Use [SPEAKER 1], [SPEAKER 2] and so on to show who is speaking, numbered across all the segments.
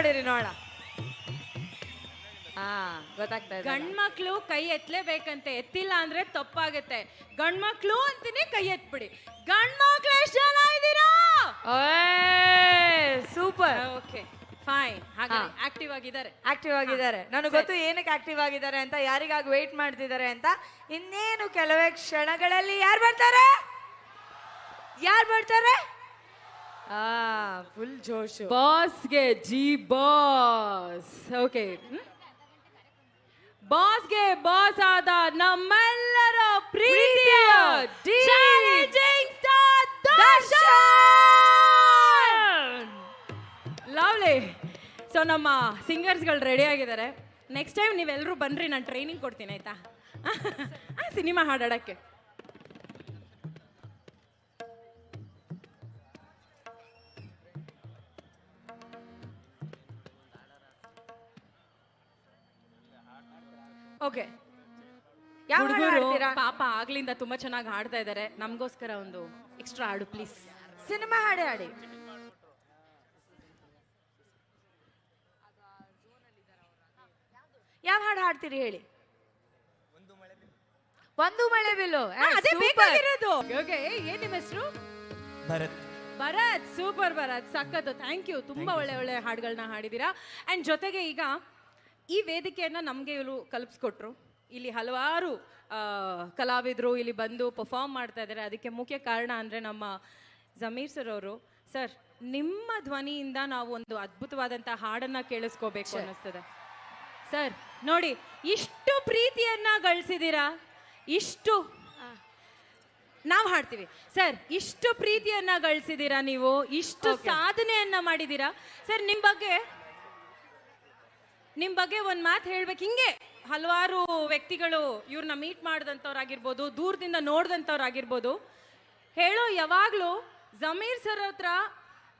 [SPEAKER 1] ನೋಡಿರಿ ನೋಡ. ಹಾ ಗೊತ್ತಾಗ್ತಾ ಇದೆ.
[SPEAKER 2] ಗಂಡ್ಮಕ್ಳು ಕೈ ಎತ್ತಲೇಬೇಕಂತೆ ಎತ್ತಿಲ್ಲ ಅಂದ್ರೆ ತಪ್ಪಾಗುತ್ತೆ. ಗಂಡ್ಮಕ್ಳು ಅಂತೀನಿ ಕೈ ಎತ್ಬಿಡಿ. ಗಂಡ್ಮಕ್ಳು ಎಷ್ಟು ಜನ ಇದ್ದೀರಾ?
[SPEAKER 1] ಸೂಪರ್.
[SPEAKER 2] ಓಕೆ. ಫೈನ್. ಹಾಗೆ
[SPEAKER 1] ಹಾ.
[SPEAKER 2] ಆಕ್ಟಿವ್ ಆಗಿದ್ದಾರೆ.
[SPEAKER 1] ಆಕ್ಟಿವ್ ಆಗಿದ್ದಾರೆ. ನನಗೆ ಗೊತ್ತು ಏನಕ್ಕೆ ಆಕ್ಟಿವ್ ಆಗಿದ್ದಾರೆ ಅಂತ ಯಾರಿಗಾಗಿ ವೇಟ್ ಮಾಡ್ತಿದ್ದಾರೆ ಅಂತ. ಇನ್ನೇನು ಕೆಲವೇ ಕ್ಷಣಗಳಲ್ಲಿ ಯಾರು ಬರ್ತಾರೆ? ಯಾರು ಬರ್ತಾರೆ? ಫುಲ್ ಜೋಶು.
[SPEAKER 2] ಬಾಸ್ಗೆ ಜಿ ಬಾಸ್. ಓಕೆ ಬಾಸ್ಗೆ ಬಾಸ್ ಆದ ನಮ್ಮೆಲ್ಲರ ಪ್ರೀತಿಯ ಲವ್ಲಿ ಸೊ ನಮ್ಮ ಸಿಂಗರ್ಸ್ಗಳು ರೆಡಿ ಆಗಿದ್ದಾರೆ. ನೆಕ್ಸ್ಟ್ ಟೈಮ್ ನೀವೆಲ್ಲರೂ ಬನ್ನಿರಿ ನಾನು ಟ್ರೈನಿಂಗ್ ಕೊಡ್ತೀನಿ ಆಯ್ತಾ? ಸಿನಿಮಾ ಹಾಡಾಡಕ್ಕೆ.
[SPEAKER 1] ಯಾವ ಹಾಡು
[SPEAKER 2] ಹುಡುಗರು
[SPEAKER 1] ಹಾಡ್ತೀರಾ?
[SPEAKER 2] ಪಾಪ ಆಗ್ಲಿಂದ ತುಂಬಾ ಚೆನ್ನಾಗಿ ಹಾಡ್ತಾ ಇದ್ದಾರೆ ನಮಗೋಸ್ಕರ ಒಂದು ಎಕ್ಸ್ಟ್ರಾ ಹಾಡು ಪ್ಲೀಸ್
[SPEAKER 1] ಸಿನಿಮಾ ಹಾಡೇ ಹಾಡಿ. ಯಾವ ಹಾಡು ಹಾಡ್ತೀರಿ ಹೇಳಿ? ಒಂದು ಮಳೆ ಬಿಲ್ಲು. ಏ,
[SPEAKER 2] ಅದೇ. ಬೇಕಾಗಿರೋದು. ಓಕೆ ಏನ್ ನಿಮ್ಮ ಹೆಸರು?
[SPEAKER 3] ಭರತ್.
[SPEAKER 2] ಭರತ್ ಸೂಪರ್ ಭರತ್. ಸಖತ್ ಥ್ಯಾಂಕ್ ಯು ತುಂಬಾ ಒಳ್ಳೆ ಒಳ್ಳೆ ಹಾಡುಗಳನ್ನ ಹಾಡಿದೀರಾ. ಅಂಡ್ ಜೊತೆಗೆ ಈಗ ಈ ವೇದಿಕೆಯನ್ನ ನಮ್ಗೆ ಇವರು ಕಲ್ಪಿಸ್ಕೊಟ್ರು. ಇಲ್ಲಿ ಹಲವಾರು ಕಲಾವಿದರು ಇಲ್ಲಿ ಬಂದು ಪರ್ಫಾರ್ಮ್ ಮಾಡ್ತಾ ಇದ್ದಾರೆ. ಅದಕ್ಕೆ ಮುಖ್ಯ ಕಾರಣ ಅಂದರೆ ನಮ್ಮ ಜಮೀರ್ ಸರ್ ಅವರು. ಸರ್ ನಿಮ್ಮ ಧ್ವನಿಯಿಂದ ನಾವು ಒಂದು ಅದ್ಭುತವಾದಂಥ ಹಾಡನ್ನು ಕೇಳಿಸ್ಕೋಬೇಕು ಅನ್ನಿಸ್ತದೆ. ಸರ್ ನೋಡಿ ಇಷ್ಟು ಪ್ರೀತಿಯನ್ನು ಗಳಿಸಿದ್ದೀರಾ? ಇಷ್ಟು. ನಾವು ಹಾಡ್ತೀವಿ. ಸರ್ ಇಷ್ಟು ಪ್ರೀತಿಯನ್ನ ಗಳಿಸಿದೀರಾ ನೀವು? ಇಷ್ಟು ಸಾಧನೆಯನ್ನ ಮಾಡಿದ್ದೀರಾ? ಸರ್ ನಿಮ್ಮ ಬಗ್ಗೆ ನಿಮ್ ಬಗ್ಗೆ ಒಂದು ಮಾತು ಹೇಳ್ಬೇಕು. ಹಿಂಗೆ ಹಲವಾರು ವ್ಯಕ್ತಿಗಳು ಇವ್ರನ್ನ ಮೀಟ್ ಮಾಡಿದಂಥವ್ರಾಗಿರ್ಬೋದು ದೂರದಿಂದ ನೋಡ್ದಂಥವ್ರಾಗಿರ್ಬೋದು. ಹೇಳೋ ಯಾವಾಗಲೂ ಜಮೀರ್ ಸರ್ ಹತ್ರ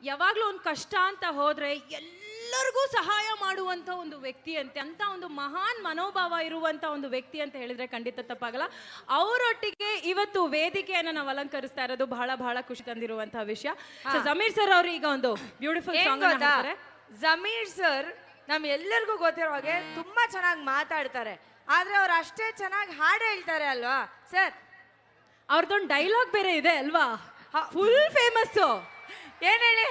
[SPEAKER 2] ಯಾವಾಗಲೂ ಒಂದು ಕಷ್ಟ ಅಂತ ಹೋದರೆ ಎಲ್ಲರಿಗೂ ಸಹಾಯ ಮಾಡುವಂತ ಒಂದು ವ್ಯಕ್ತಿ ಅಂತೆ ಅಂತ ಒಂದು ಮಹಾನ್ ಮನೋಭಾವ ಇರುವಂತ ಒಂದು ವ್ಯಕ್ತಿ ಅಂತ ಹೇಳಿದ್ರೆ ಖಂಡಿತ ತಪ್ಪಾಗಲ್ಲ. ಅವರೊಟ್ಟಿಗೆ ಇವತ್ತು ವೇದಿಕೆಯನ್ನ ನಾವು ಅಲಂಕರಿಸ್ತಾ ಇರೋದು ಬಹಳ ಬಹಳ ಖುಷಿ ತಂದಿರುವಂತಹ ವಿಷಯ. ಜಮೀರ್ ಸರ್ ಅವರು ಈಗ ಒಂದು ಬ್ಯೂಟಿಫುಲ್ ಸಾಂಗ್
[SPEAKER 1] ಜಮೀರ್ ಸರ್ ನಮ್ ಎಲ್ಲರಿಗೂ ಗೊತ್ತಿರೋ ಹಾಗೆ ತುಂಬಾ ಚೆನ್ನಾಗಿ ಮಾತಾಡ್ತಾರೆ. ಆದ್ರೆ ಅವ್ರು ಅಷ್ಟೇ ಚೆನ್ನಾಗಿ ಹಾಡು ಹೇಳ್ತಾರೆ ಅಲ್ವಾ? ಸರ್.
[SPEAKER 2] ಅವ್ರದ್ದೊಂದು ಡೈಲಾಗ್ ಬೇರೆ ಇದೆ ಅಲ್ವಾ? ಫುಲ್ ಫೇಮಸ್
[SPEAKER 1] ಏನ್ ಹೇಳಿ?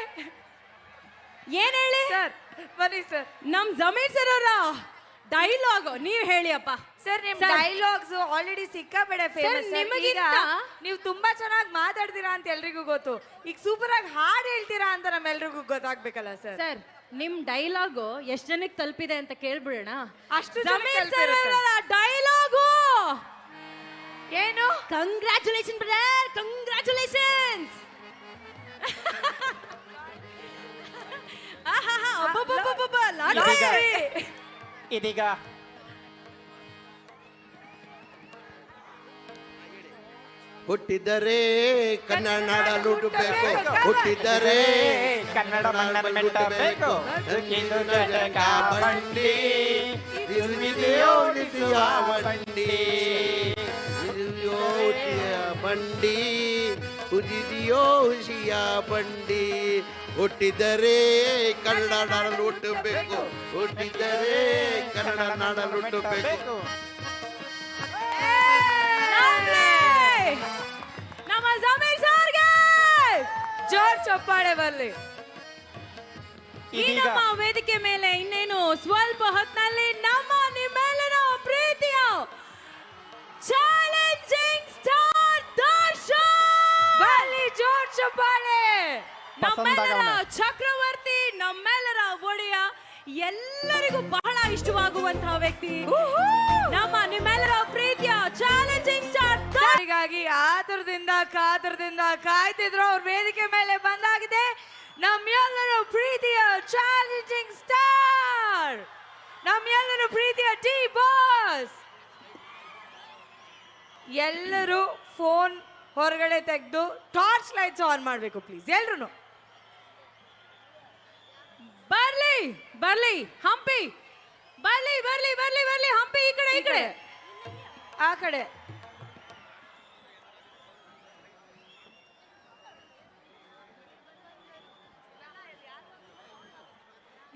[SPEAKER 2] ಏನ್ ಹೇಳಿ?
[SPEAKER 1] ಸರ್ ಬನ್ನಿ ಸರ್.
[SPEAKER 2] ನಮ್ಮ ಜಮೀರ್ ಸರ್ ಅವರ ಡೈಲಾಗ್ ನೀವು ಹೇಳಿ ಅಪ್ಪ.
[SPEAKER 1] ಸರ್ ನಿಮ್. ಡೈಲಾಗ್ಸ್ ಆಲ್ರೆಡಿ ಸಿಕ್ಕಾಬೇಡ ಫೇಮಸ್ ಈಗ
[SPEAKER 2] ನಿಮಗಿಂತ-
[SPEAKER 1] ನೀವು ತುಂಬಾ ಚೆನ್ನಾಗಿ ಮಾತಾಡ್ತೀರಾ ಅಂತ ಎಲ್ರಿಗೂ ಗೊತ್ತು. ಈಗ ಸೂಪರ್ ಆಗಿ ಹಾಡು ಹೇಳ್ತೀರಾ ಅಂತ ನಮ್ಮೆಲ್ರಿಗೂ ಗೊತ್ತಾಗ್ಬೇಕಲ್ಲ ಸರ್.
[SPEAKER 2] ಸರ್ ನಿಮ್ ಡೈಲಾಗ್ ಎಷ್ಟ್ ಜನಕ್ಕೆ ತಲುಪಿದೆ ಅಂತ ಕೇಳ್ಬಿಡೋಣ.
[SPEAKER 1] ಅಷ್ಟು
[SPEAKER 2] ಜಮೀರ್ ಸರ್. ಡೈಲಾಗು!
[SPEAKER 1] ಏನು?
[SPEAKER 2] ಕಂಗ್ರಾಚುಲೇಷನ್ ಬ್ರದರ್ ಕಂಗ್ರಾಚುಲೇಷನ್ಸ್
[SPEAKER 3] ಇದೀಗ- ಇದೀಗ
[SPEAKER 4] ಹುಟ್ಟಿದರೆ ಕನ್ನಡ ನಾಡ ಲುಟಬೇಕು ಹುಟ್ಟಿದರೆ
[SPEAKER 3] ಕನ್ನಡ ಮಣ್ಣ ಮೆಟ್ಟಬೇಕು ಇದು ಜಟಕ ಬಂಡಿ
[SPEAKER 4] ಇದಿದೆಯೋ ನಿಸಿಯ ಬಂಡಿ ಇದಿದೆಯೋ ಹುಸಿಯ ಬಂಡಿ ಉದಿದೆಯೋ ಹುಸಿಯ ಬಂಡಿ ಹುಟ್ಟಿದರೆ ಕನ್ನಡ ನಾಡ ಲುಟಬೇಕು ಹುಟ್ಟಿದರೆ ಕನ್ನಡ ನಾಡ ಲುಟಬೇಕು
[SPEAKER 2] ನಮ್ಮ ಜಮೀರ್ ಸರ್ಗೆ
[SPEAKER 1] ಜೋರ್ ಚಪ್ಪಾಳೆ ಬರ್ಲಿ
[SPEAKER 2] ಈ ನಮ್ಮ ವೇದಿಕೆ ಮೇಲೆ ಇನ್ನೇನು ಸ್ವಲ್ಪ ಹೊತ್ತಿನಲ್ಲಿ ನಮ್ಮ ನಿಮ್ಮೆಲ್ಲರ ಪ್ರೀತಿಯ ಚಾಲೆಂಜಿಂಗ್ ಸ್ಟಾರ್ ದರ್ಶನ್!
[SPEAKER 1] ಬರ್ಲಿ ಜೋರ್ ಚಪ್ಪಾಳೆ!
[SPEAKER 2] ನಮ್ಮೆಲ್ಲರ ಚಕ್ರವರ್ತಿ ನಮ್ಮೆಲ್ಲರ ಒಡೆಯ ಎಲ್ಲರಿಗೂ ಬಹಳ ಇಷ್ಟವಾಗುವಂತಹ ವ್ಯಕ್ತಿ. ನಮ್ಮ ನಿಮ್ಮೆಲ್ಲರ ಪ್ರೀತಿಯ ಚಾಲೆಂಜಿಂಗ್ ಸ್ಟಾರ್
[SPEAKER 1] ಯಾರಿಗಾಗಿ ಆತುರದಿಂದ ಕಾತುರದಿಂದ ಕಾಯ್ತಿದ್ರು. ಅವ್ರ ವೇದಿಕೆ ಮೇಲೆ ಬಂದಾಗಿದೆ. ನಮ್ಮೆಲ್ಲರ ಪ್ರೀತಿಯ ಚಾಲೆಂಜಿಂಗ್ ಸ್ಟಾರ್ ನಮ್ಮೆಲ್ಲರ ಪ್ರೀತಿಯ ಟಿ ಬಾಸ್ ಎಲ್ಲರೂ ಫೋನ್ ಹೊರಗಡೆ ತೆಗೆದು ಟಾರ್ಚ್ ಲೈಟ್ಸ್ ಆನ್ ಮಾಡಬೇಕು ಪ್ಲೀಸ್ ಎಲ್ರು
[SPEAKER 2] ಬರ್ಲಿ ಬರ್ಲಿ ಹಂಪಿ. ಬರ್ಲಿ ಬರ್ಲಿ ಬರ್ಲಿ ಬರ್ಲಿ ಹಂಪಿ ಈ ಕಡೆ. ಈ ಕಡೆ.
[SPEAKER 1] ಆ ಕಡೆ.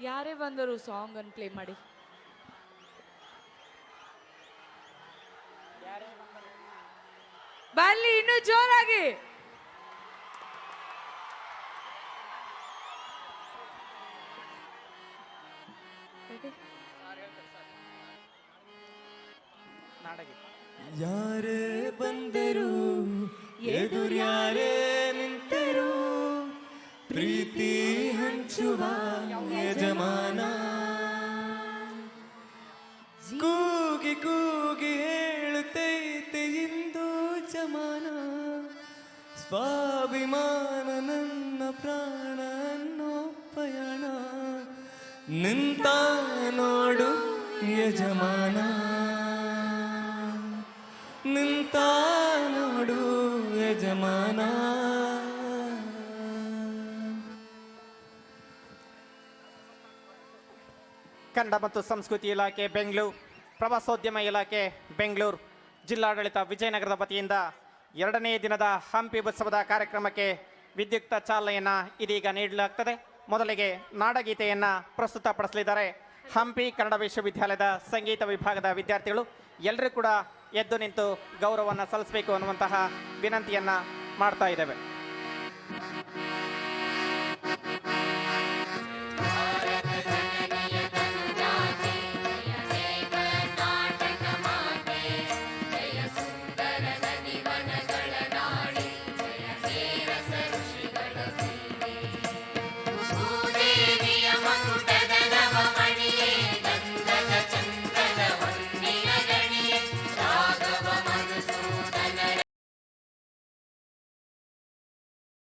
[SPEAKER 1] ಯಾರೇ ಬಂದರು ಸಾಂಗ್ ಅನ್ನು ಪ್ಲೇ ಮಾಡಿ. ಬನ್ನಿ, ಇನ್ನು ಜೋರಾಗಿ.
[SPEAKER 5] ಯಾರೇ ಬಂದರು ಎದುರ್ಯಾರೇ ನಿಂತರು, ಪ್ರೀತಿ ಹಂಚುವ ಸ್ವಾಭಿಮಾನ ನನ್ನ ಪ್ರಾಣ ಅನ್ನೋ ಪಯಣ ನಿಂತ ನೋಡು ಯಜಮಾನ. ನಿಂತ ನೋಡು ಯಜಮಾನ.
[SPEAKER 3] ಕನ್ನಡ ಮತ್ತು ಸಂಸ್ಕೃತಿ ಇಲಾಖೆ ಬೆಂಗಳೂರು, ಪ್ರವಾಸೋದ್ಯಮ ಇಲಾಖೆ ಬೆಂಗಳೂರು, ಜಿಲ್ಲಾಡಳಿತ ವಿಜಯನಗರದ ವತಿಯಿಂದ ಎರಡನೇ ದಿನದ ಹಂಪಿ ಉತ್ಸವದ ಕಾರ್ಯಕ್ರಮಕ್ಕೆ ವಿದ್ಯುಕ್ತ ಚಾಲನೆಯನ್ನು ಇದೀಗ ನೀಡಲಾಗ್ತದೆ. ಮೊದಲಿಗೆ ನಾಡಗೀತೆಯನ್ನು ಪ್ರಸ್ತುತಪಡಿಸಲಿದ್ದಾರೆ. ಹಂಪಿ ಕನ್ನಡ ವಿಶ್ವವಿದ್ಯಾಲಯದ ಸಂಗೀತ ವಿಭಾಗದ ವಿದ್ಯಾರ್ಥಿಗಳು ಎಲ್ಲರೂ ಕೂಡ ಎದ್ದು ನಿಂತು ಗೌರವವನ್ನು ಸಲ್ಲಿಸಬೇಕು ಅನ್ನುವಂತಹ ವಿನಂತಿಯನ್ನು ಮಾಡ್ತಾ ಇದ್ದೇವೆ.